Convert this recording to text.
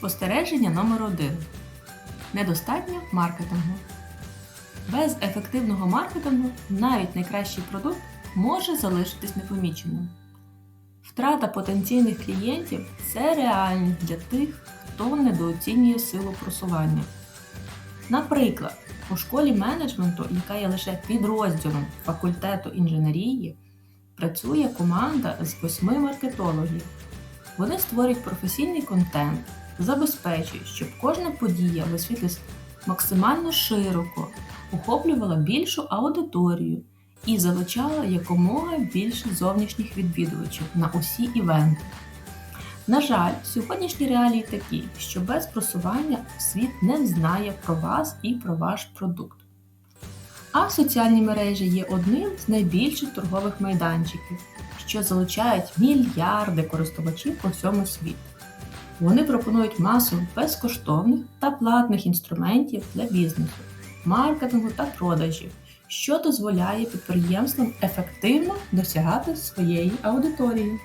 Спостереження номер 1 Недостатньо маркетингу. Без ефективного маркетингу навіть найкращий продукт може залишитись непоміченим. Втрата потенційних клієнтів це реальність для тих, хто недооцінює силу просування. Наприклад, у школі менеджменту, яка є лише підрозділом факультету інженерії, працює команда з восьми маркетологів. Вони створюють професійний контент, забезпечують, щоб кожна подія висвітлювалась максимально широко, охоплювала більшу аудиторію і залучала якомога більше зовнішніх відвідувачів на усі івенти. На жаль, сьогоднішні реалії такі, що без просування світ не знає про вас і про ваш продукт. А соціальні мережі є одним з найбільших торгових майданчиків, що залучають мільярди користувачів по всьому світу. Вони пропонують масу безкоштовних та платних інструментів для бізнесу, маркетингу та продажів, що дозволяє підприємствам ефективно досягати своєї аудиторії.